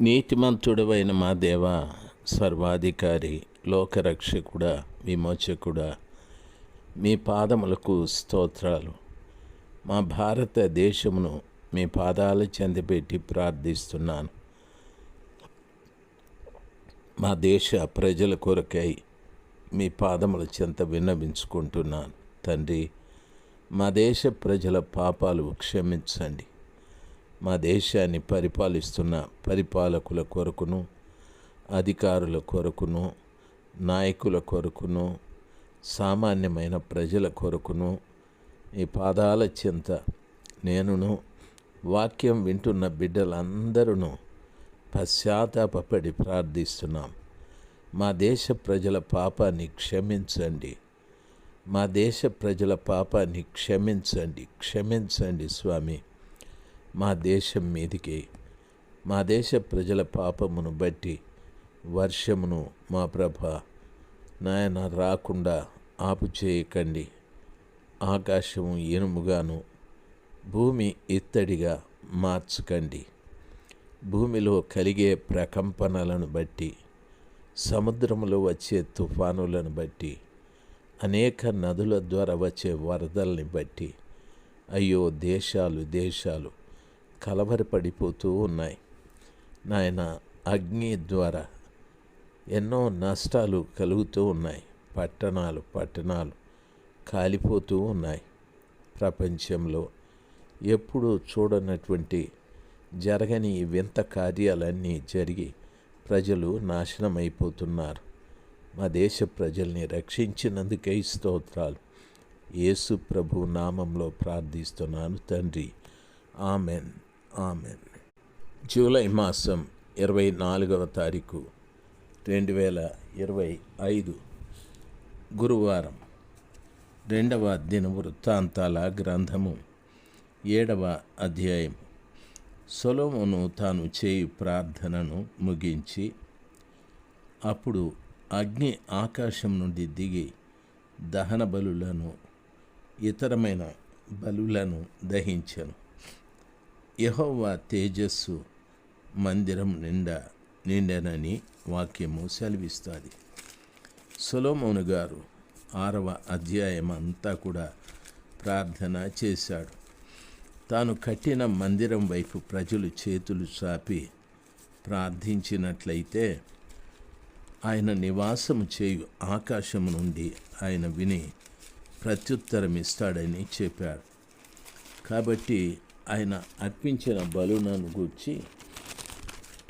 నీతిమంతుడవైన మా దేవ సర్వాధికారి లోకరక్షకుడ విమోచకుడ మీ పాదములకు స్తోత్రాలు. మా భారతదేశమును మీ పాదాల చెందపెట్టి ప్రార్థిస్తున్నాను. మా దేశ ప్రజల కొరకై మీ పాదముల చెంత విన్నవించుకుంటున్నాను. తండ్రి మా దేశ ప్రజల పాపాలు క్షమించండి. మా దేశాన్ని పరిపాలిస్తున్న పరిపాలకుల కొరకును అధికారుల కొరకును నాయకుల కొరకును సామాన్యమైన ప్రజల కొరకును ఈ పాదాల చింత నేనును వాక్యం వింటున్న బిడ్డలందరూ పశ్చాత్తాపడి ప్రార్థిస్తున్నాం. మా దేశ ప్రజల పాపాన్ని క్షమించండి. మా దేశ ప్రజల పాపాన్ని క్షమించండి క్షమించండి స్వామి. మా దేశం మీదికి మా దేశ ప్రజల పాపమును బట్టి వర్షమును మా ప్రభ నాయన రాకుండా ఆపు చేయకండి ఆకాశము ఇనుముగాను భూమి ఇత్తడిగా మార్చకండి. భూమిలో కలిగే ప్రకంపనలను బట్టి సముద్రంలో వచ్చే తుఫానులను బట్టి అనేక నదుల ద్వారా వచ్చే వరదల్ని బట్టి అయ్యో దేశాలు దేశాలు కలవరపడిపోతూ ఉన్నాయి. నాయన అగ్ని ద్వారా ఎన్నో నష్టాలు కలుగుతూ ఉన్నాయి. పట్టణాలు పట్టణాలు కాలిపోతూ ఉన్నాయి. ప్రపంచంలో ఎప్పుడూ చూడనటువంటి జరగని వింత కార్యాలన్నీ జరిగి ప్రజలు నాశనమైపోతున్నారు. మా దేశ ప్రజల్ని రక్షించినందుకే స్తోత్రాలు. యేసు ప్రభు నామంలో ప్రార్థిస్తున్నాను తండ్రి. ఆమెన్. ఆమె జూలై మాసం ఇరవై నాలుగవ తారీఖు రెండు వేల ఇరవై ఐదు గురువారం. రెండవ దిన వృత్తాంతాల గ్రంథము ఏడవ అధ్యాయం. సొలోమును తాను చేయి ప్రార్థనను ముగించి అప్పుడు అగ్ని ఆకాశం నుండి దిగి దహన బలులను ఇతరమైన బలులను దహించను. యహోవా తేజస్సు మందిరం నిండా నిండనని వాక్యము సెలవిస్తుంది. సొలోమోను గారు ఆరవ అధ్యాయం అంతా కూడా ప్రార్థన చేశాడు. తాను కట్టిన మందిరం వైపు ప్రజలు చేతులు చాపి ప్రార్థించినట్లయితే ఆయన నివాసము చేయు ఆకాశము నుండి ఆయన విని ప్రత్యుత్తరం ఇస్తాడని చెప్పాడు. కాబట్టి ఆయన అర్పించిన బలునను గూర్చి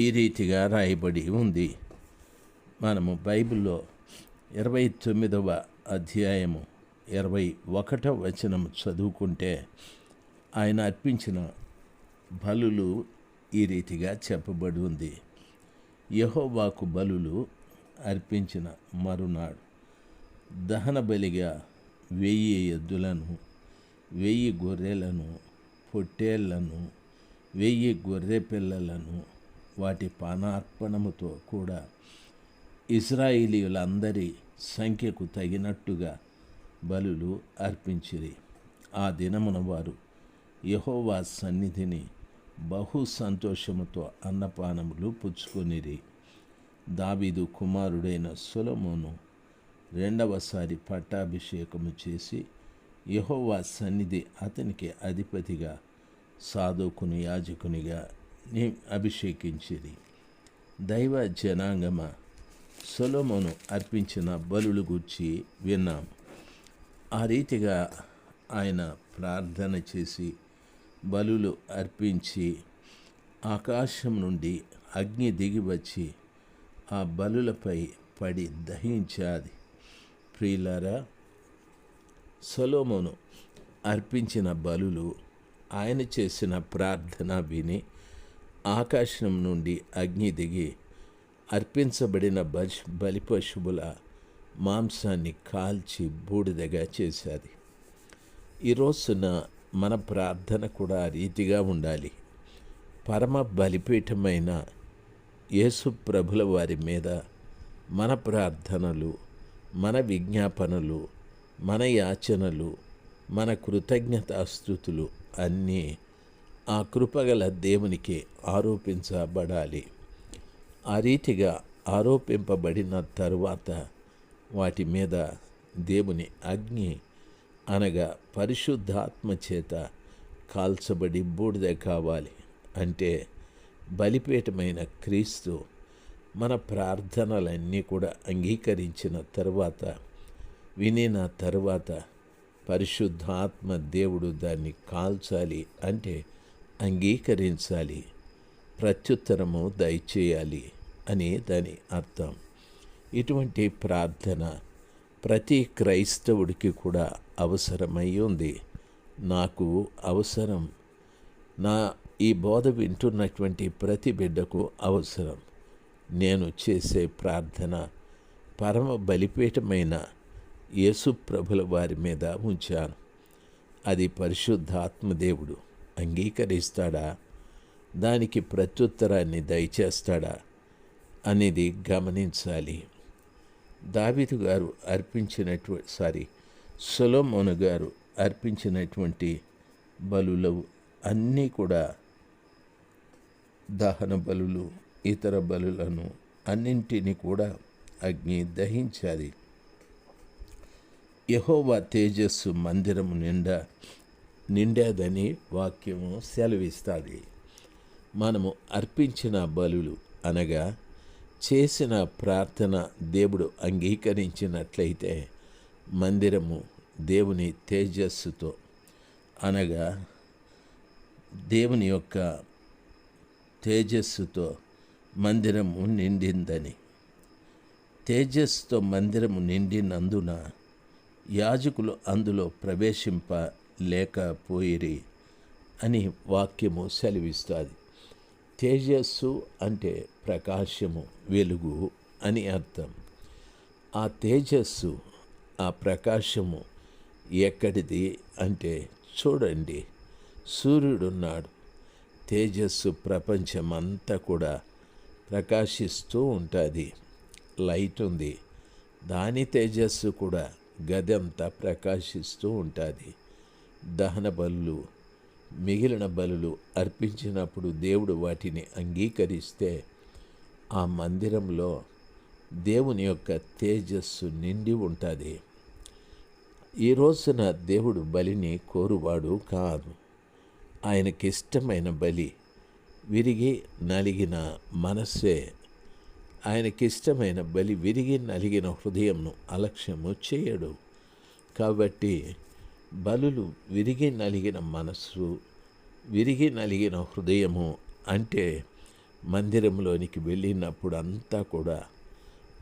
ఈ రీతిగా రాయబడి ఉంది. మనము బైబిల్లో ఇరవై తొమ్మిదవ అధ్యాయము ఇరవై ఒకటవ వచనం చదువుకుంటే ఆయన అర్పించిన బలులు ఈ రీతిగా చెప్పబడి ఉంది. యహోవాకు బలులు అర్పించిన మరునాడు దహన బలిగా వెయ్యి ఎద్దులను వెయ్యి గొర్రెలను పొట్టేళ్ళను వెయ్యి గొర్రె పిల్లలను వాటి పానార్పణముతో కూడా ఇస్రాయిలీలందరి సంఖ్యకు తగినట్టుగా బలులు అర్పించిరి. ఆ దినమున వారు యహోవా సన్నిధిని బహు సంతోషముతో అన్నపానములు పుచ్చుకొనిరి. దావీదు కుమారుడైన సులమును రెండవసారి పట్టాభిషేకము చేసి యహోవా సన్నిధి అతనికి అధిపతిగా సాధుకుని యాజకునిగా ని అభిషేకించిరి. దైవ జనాంగమ సొలొమోను అర్పించిన బలులు గుర్చి విన్నాం. ఆ రీతిగా ఆయన ప్రార్థన చేసి బలులు అర్పించి ఆకాశం నుండి అగ్ని దిగి వచ్చి ఆ బలులపై పడి దహించాది. ప్రియులారా సొలోమోను అర్పించిన బలులు ఆయన చేసిన ప్రార్థన విని ఆకాశం నుండి అగ్ని దిగి అర్పించబడిన బలి బలి పశువుల మాంసాన్ని కాల్చి బూడిదగా చేశారు ఈ రోజున మన ప్రార్థన కూడా రీతిగా ఉండాలి. పరమ బలిపీఠమైన యేసు ప్రభుల వారి మీద మన ప్రార్థనలు మన విజ్ఞాపనలు మన యాచనలు మన కృతజ్ఞతాస్థుతులు అన్నీ ఆ కృపగల దేవునికి ఆరోపించబడాలి. ఆ రీతిగా ఆరోపింపబడిన తరువాత వాటి మీద దేవుని అగ్ని అనగా పరిశుద్ధాత్మ చేత కాల్చబడి బూడిద కావాలి. అంటే బలిపేటమైన క్రీస్తు మన ప్రార్థనలన్నీ కూడా అంగీకరించిన తర్వాత వినిన తర్వాత పరిశుద్ధాత్మ దేవుడు దాన్ని కాల్చాలి అంటే అంగీకరించాలి ప్రత్యుత్తరము దయచేయాలి అని దాని అర్థం. ఇటువంటి ప్రార్థన ప్రతి క్రైస్తవుడికి కూడా అవసరమై ఉంది. నాకు అవసరం. నా ఈ బోధ వింటున్నటువంటి ప్రతి బిడ్డకు అవసరం. నేను చేసే ప్రార్థన పరమ బలిపీఠమైన ప్రభుల వారి మీద ఉంచాను. అది పరిశుద్ధాత్మదేవుడు అంగీకరిస్తాడా? దానికి ప్రత్యుత్తరాన్ని దయచేస్తాడా అనేది గమనించాలి. దావిదు గారు అర్పించినటువంటి సారీ సొలోమోను గారు అర్పించినటువంటి బలులు అన్నీ కూడా దహన బలులు ఇతర బలులను అన్నింటినీ కూడా అగ్ని దహించాలి. యహోవా తేజస్సు మందిరము నిండా నిండాదని వాక్యము సెలవిస్తుంది. మనము అర్పించిన బలులు అనగా చేసిన ప్రార్థన దేవుడు అంగీకరించినట్లయితే మందిరము దేవుని తేజస్సుతో అనగా దేవుని యొక్క తేజస్సుతో మందిరము నిండిందని. తేజస్సుతో మందిరము నిండినందున యాజకులు అందులో ప్రవేశింప లేకపోయిరి అని వాక్యము సెలవిస్తుంది. తేజస్సు అంటే ప్రకాశము వెలుగు అని అర్థం. ఆ తేజస్సు ఆ ప్రకాశము ఎక్కడిది అంటే చూడండి సూర్యుడున్నాడు. తేజస్సు ప్రపంచమంతా కూడా ప్రకాశిస్తూ ఉంటుంది. లైట్ ఉంది. దాని తేజస్సు కూడా గదంతా ప్రకాశిస్తూ ఉంటుంది. దహన బలులు మిగిలిన బలులు అర్పించినప్పుడు దేవుడు వాటిని అంగీకరిస్తే ఆ మందిరంలో దేవుని యొక్క తేజస్సు నిండి ఉంటుంది. ఈ రోజున దేవుడు బలిని కోరువాడు కాదు. ఆయనకిష్టమైన బలి విరిగి నలిగిన మనస్సే ఆయనకిష్టమైన బలి విరిగి నలిగిన హృదయంను అలక్ష్యము చేయడు. కాబట్టి బలులు విరిగి నలిగిన మనస్సు విరిగి నలిగిన హృదయము అంటే మందిరంలోనికి వెళ్ళినప్పుడు అంతా కూడా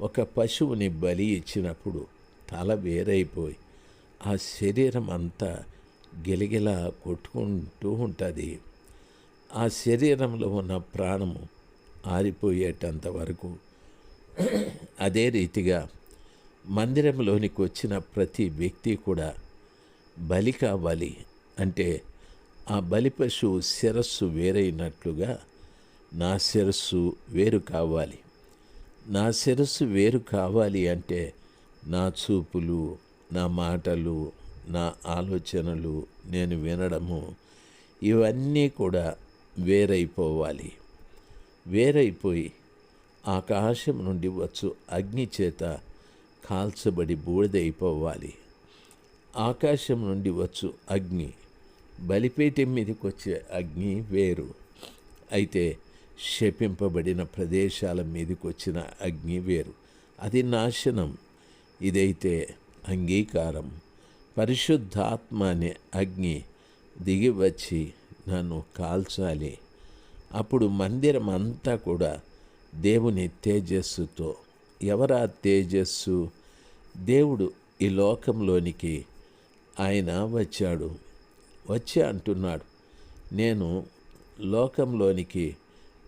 ఒక పశువుని బలి ఇచ్చినప్పుడు తల వేరైపోయి ఆ శరీరం అంతా గిలగిలా కొట్టుకుంటూ ఉంటుంది. ఆ శరీరంలో ఉన్న ప్రాణము ఆరిపోయేటంత వరకు అదే రీతిగా మందిరంలోనికి వచ్చిన ప్రతి వ్యక్తి కూడా బలి కావాలి అంటే ఆ బలి పశువు శిరస్సు వేరైనట్లుగా నా శిరస్సు వేరు కావాలి. నా శిరస్సు వేరు కావాలి అంటే నా చూపులు నా మాటలు నా ఆలోచనలు నేను వినడము ఇవన్నీ కూడా వేరైపోవాలి. వేరైపోయి ఆకాశం నుండి వచ్చు అగ్ని చేత కాల్చబడి బూడిదైపోవాలి ఆకాశం నుండి వచ్చు అగ్ని. బలిపీఠం మీదకి వచ్చే అగ్ని వేరు. అయితే శపింపబడిన ప్రదేశాల మీదకి వచ్చిన అగ్ని వేరు. అది నాశనం. ఇదైతే అంగీకారం. పరిశుద్ధాత్మ అనే అగ్ని దిగి వచ్చి నన్ను కాల్చాలి. అప్పుడు మందిరం అంతా కూడా దేవుని తేజస్సుతో ఎవరా తేజస్సు? దేవుడు ఈ లోకంలోనికి ఆయన వచ్చాడు. వచ్చి అంటున్నాడు. నేను లోకంలోనికి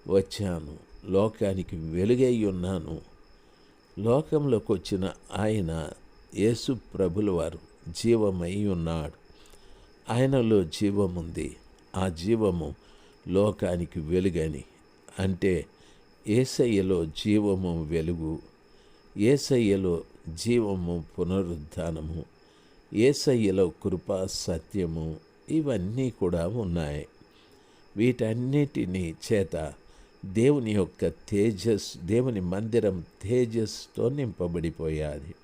వచ్చాను. లోకానికి వెలుగై ఉన్నాను. లోకంలోకి వచ్చిన ఆయన యేసు ప్రభుల వారు జీవమై ఉన్నాడు. ఆయనలో జీవముంది. ఆ జీవము లోకానికి వెలుగని అంటే ఏసయ్యలో జీవము వెలుగు ఏసయ్యలో జీవము పునరుద్ధానము ఏసయ్యలో కృపా సత్యము ఇవన్నీ కూడా ఉన్నాయి. వీటన్నిటినీ చేత దేవుని యొక్క తేజస్ దేవుని మందిరం తేజస్తో నింపబడిపోయాది.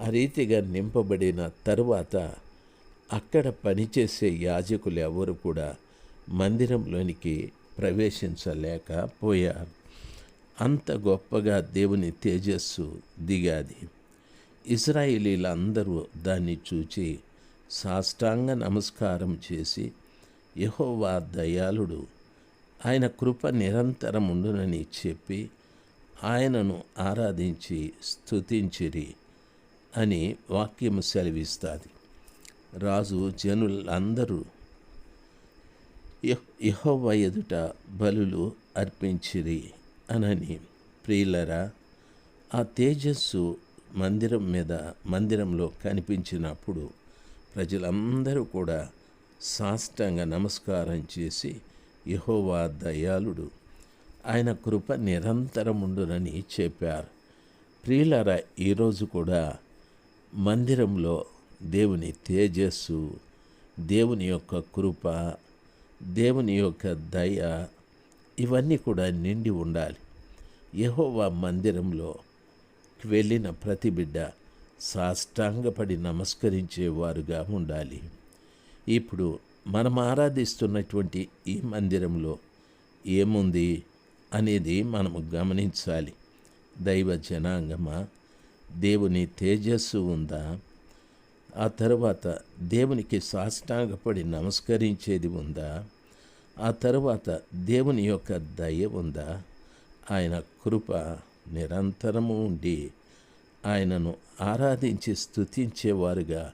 ఆ రీతిగా నింపబడిన తరువాత అక్కడ పనిచేసే యాజకులు ఎవరు కూడా మందిరంలోనికి ప్రవేశించలేకపోయారు అంత గొప్పగా దేవుని తేజస్సు దిగాది. ఇజ్రాయిలీలందరూ దాన్ని చూచి సాష్టాంగ నమస్కారం చేసి యహోవా దయాళుడు ఆయన కృప నిరంతరం ఉండునని చెప్పి ఆయనను ఆరాధించి స్తుతించిరి అని వాక్యము సెలవిస్తుంది. రాజు జనులందరూ యహోవ ఎదుట బలులు అర్పించిరి. అనని ప్రియులరా ఆ తేజస్సు మందిరం మీద మందిరంలో కనిపించినప్పుడు ప్రజలందరూ కూడా సాష్టంగా నమస్కారం చేసి యహోవా దయాళుడు ఆయన కృప నిరంతరం ఉండునని చెప్పారు. ప్రియులరా ఈరోజు కూడా మందిరంలో దేవుని తేజస్సు దేవుని యొక్క కృప దేవుని యొక్క దయ ఇవన్నీ కూడా నిండి ఉండాలి. యహోవా మందిరంలో వెళ్ళిన ప్రతి బిడ్డ సాష్టాంగపడి నమస్కరించేవారుగా ఉండాలి. ఇప్పుడు మనం ఆరాధిస్తున్నటువంటి ఈ మందిరంలో ఏముంది అనేది మనము గమనించాలి. దైవ జనాంగమా? దేవుని తేజస్సు ఉందా? ఆ తర్వాత దేవునికి సాష్టాంగపడి నమస్కరించేది ఉందా? ఆ తర్వాత దేవుని యొక్క దయ ఉందా? ఆయన కృప నిరంతరము ఉండి ఆయనను ఆరాధించి స్తుతించేవారుగా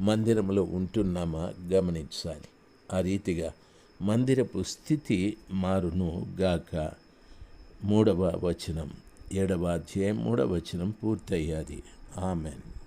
మందిరంలో ఉంటున్నామా? గమనించాలి. ఆ రీతిగా మందిరపు స్థితి మారును గాక. మూడవ వచనం ఏడవ అధ్యాయం మూడవ వచనం పూర్తయ్యాది. ఆమెన్.